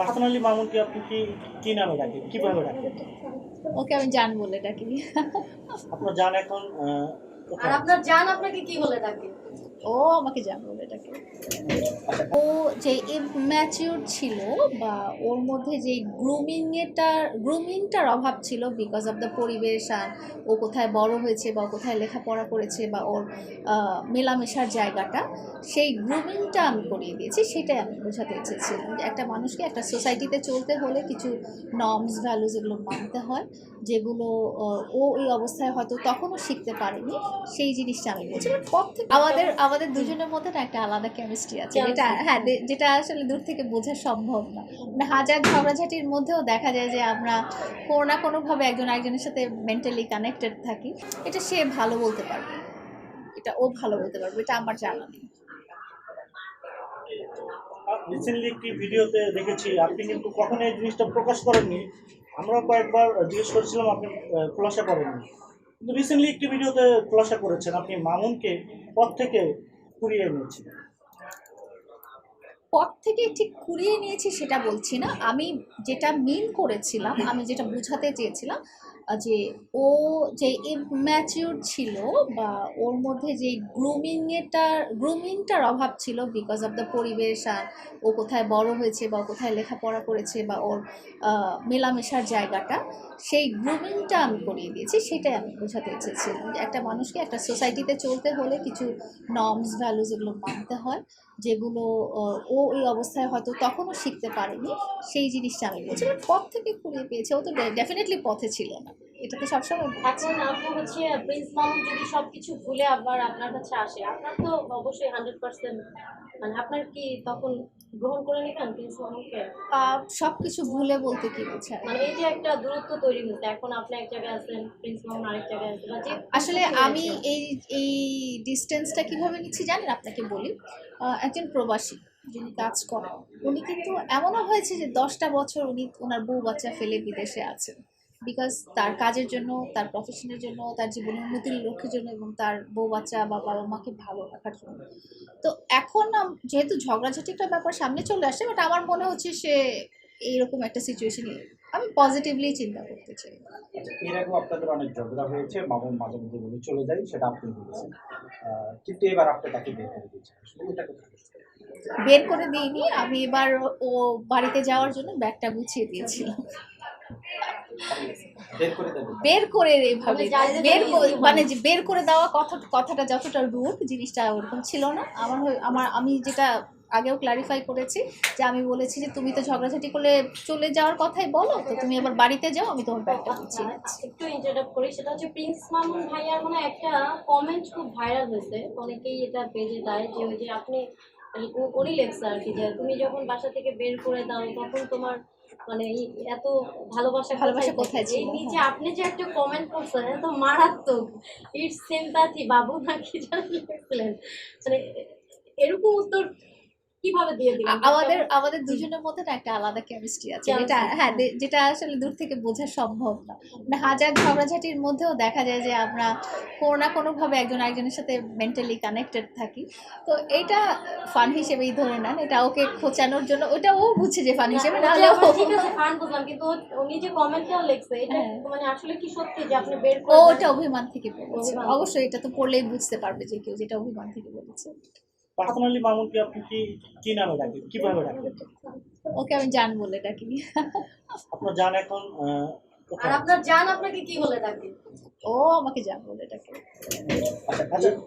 আলী মামুনকে আপনি কি কি নামে ডাকেন কীভাবে ডাকেন ওকে আমি জান বলে ডাকি। আপনার জান এখন আর আপনার জান আপনাকে কি বলে ডাকে? ও, আমাকে জান বলে ডাকে ও যে ম্যাচিউর ছিল বা ওর মধ্যে যে গ্রুমিং এটার গ্রুমিংটার অভাব ছিল বিকজ অফ দ্য পরিবেশ আর ও কোথায় বড় হয়েছে বা কোথায় লেখাপড়া করেছে বা ওর মেলামেশার জায়গাটা, সেই গ্রুমিংটা আমি করিয়ে দিয়েছি, সেটাই আমি বোঝাতে চেয়েছিলাম একটা মানুষকে একটা সোসাইটিতে চলতে হলে কিছু নর্মস ভ্যালুজ এগুলো মানতে হয়, যেগুলো, ও এই অবস্থায় হয়তো তখনও শিখতে পারেনি, সেই জিনিসটা আমি বলছি। থেকে আমাদের আমাদের দুজনের মধ্যে না একটা আলাদা কেমিস্ট্রি আছে। যেটা হ্যাঁ যেটা আসলে দূর থেকে বোঝা সম্ভব না। মানে হাজার ঝগড়াঝাটির মধ্যেও দেখা যায় যে আমরা কোনো না কোনোভাবে একজন একজনের সাথে মেন্টালি কানেক্টেড থাকি। এটা সে ভালো বলতে পারবে। এটা ও ভালো বলতে পারবে। এটা আমার জানা নেই। রিসেন্টলি একটি ভিডিওতে দেখেছি আপনি কিন্তু কখনো এই জিনিসটা প্রকাশ করেননি। আমরা কয়েকবার জিজ্ঞেস করেছিলাম আপনি খোলাসা করেননি। কিন্তু রিসেন্টলি একটি ভিডিওতে খোলাসা করেছেন আপনি মামুনকে পথ থেকে কুড়িয়ে নিয়েছেন। পথ থেকে ঠিক কুড়িয়ে নিয়েছি সেটা বলছি না। আমি যেটা মিন করেছিলাম, আমি যেটা বুঝাতে চেয়েছিলাম যে ও যে ম্যাচিউর ছিল বা ওর মধ্যে যে গ্রুমিংয়েটার গ্রুমিংটার অভাব ছিল বিকজ অফ দ্য পরিবেশ আর ও কোথায় বড় হয়েছে বা কোথায় লেখাপড়া করেছে বা ওর মেলামেশার জায়গাটা, সেই গ্রুমিংটা আমি করিয়ে দিয়েছি, সেটাই আমি বোঝাতে চেয়েছিলাম যে একটা মানুষকে একটা সোসাইটিতে চলতে হলে কিছু নর্মস ভ্যালুজ এগুলো মানতে হয়, যেগুলো ও এই অবস্থায় হয়তো তখনও শিখতে পারেনি, সেই জিনিসটা আমি বলছি। পথ থেকে কুড়িয়ে পেয়েছে, ও তো ডেফিনেটলি পথে ছিল না। এটা তো সবসময় এখন আপনি হচ্ছে প্রিন্স মামুন যদি সবকিছু ভুলে আবার আপনার কাছে আসে আপনার তো অবশ্যই হান্ড্রেড পার্সেন্ট মানে আপনার কি তখন গ্রহণ করে নেবেন প্রিন্স মামুনকে সব কিছু ভুলে বলতে কি বোঝায়? মানে এই যে একটা দূরত্ব তৈরি হয়েছে এখন আপনি এক জায়গায় আছেন প্রিন্স মামুন আরেক জায়গায় আছেন আসলে আমি এই এই ডিস্টেন্সটা কীভাবে নিচ্ছি জানেন? আপনাকে বলি। একজন প্রবাসী যিনি কাজ করেন উনি কিন্তু এমনও হয়েছে যে দশটা বছর উনি ওনার বউ বাচ্চা ফেলে বিদেশে আছেন। বিকজ তার কাজের জন্য তার প্রফেশনের জন্য তার জীবনের উন্নতির লক্ষ্যের জন্য এবং তার বউ বাচ্চা বা বাবা মাকে ভালো রাখার জন্য। তো এখন যেহেতু ঝগড়াঝাটি একটা ব্যাপার সামনে চলে আসে বাট আমার মনে হচ্ছে সে এইরকম একটা সিচুয়েশনে আমি পজিটিভলি চিন্তা করতে চাই। এর আগেও আপনাদের অনেক ঝগড়া হয়েছে মামুন মাঝে মধ্যে বলে চলে যায় সেটা আপনি বলেছেন। কিন্তু এবার আপনি তাকে বের করে দিয়েছেন বের করে দিইনি আমি এবার ও বাড়িতে যাওয়ার জন্য ব্যাগটা গুছিয়ে দিয়েছিলাম। বের করে দেবেন বের মানে যে বের করে- easy মানে যে বের করে দেওয়া কথা কথাটা যতটা রুট জিনিসটা ওরকম ছিল না। আমার আমার আমি যেটা আগেও ক্লারিফাই করেছি যে আমি বলেছি যে তুমি তো ঝগড়াঝাটি করলে চলে যাওয়ার কথাই বলো তো তুমি আবার বাড়িতে যাও আমি তোমার ব্যাগটা দিচ্ছি। একটু ইন্টারাপ্ট করি। সেটা হচ্ছে প্রিন্স মামুন ভাইয়ার মানে একটা কমেন্ট খুব ভাইরাল হয়েছে। অনেকেই এটা পেজে দেয় যে ওই যে আপনি উনি লেখছে আর কি যে তুমি যখন বাসা থেকে বের করে দাও তখন তোমার মানে এত ভালোবাসা ভালোবাসা কোথায় ছিল? এই নিচে আপনি যে একটা কমেন্ট করছেন এত মারাত্মক। ইটস সিম্পাথি বাবু নাকি জানলেন মানে এরকম উত্তর কীভাবে দিয়ে দিলেন? আমাদের আমাদের দুজনের মধ্যে না একটা আলাদা কেমিস্ট্রি আছে। যেটা হ্যাঁ যেটা আসলে দূর থেকে বোঝা সম্ভব না। মানে হাজার ঝগড়াঝাটির মধ্যেও দেখা যায় যে আমরা কোনো না কোনোভাবে একজন একজনের সাথে মেন্টালি কানেক্টেড থাকি। তো এটা ফান হিসেবেই ধরে নেন। এটা ওকে খোঁচানোর জন্য ওটা ও বুঝছে যে ফান হিসেবে না, ঠিক আছে ফান বুঝলাম কিন্তু উনি যে কমেন্টটাও লিখছে? এটা হ্যাঁ। মানে আসলে কি সত্যি যে আপনি বের ও ওটা অভিমান থেকে বলেছে। অবশ্যই এটা তো পড়লেই বুঝতে পারবে যে কেউ যেটা অভিমান থেকে বলেছে। হাসান আলী মামুনকে আপনি কি কি নামে ডাকেন কীভাবে ডাকেন ওকে আমি জান বলে ডাকি আপনার জান এখন আর আপনার জান আপনাকে কি বলে ডাকে ও আমাকে জান বলে ডাকে। আচ্ছা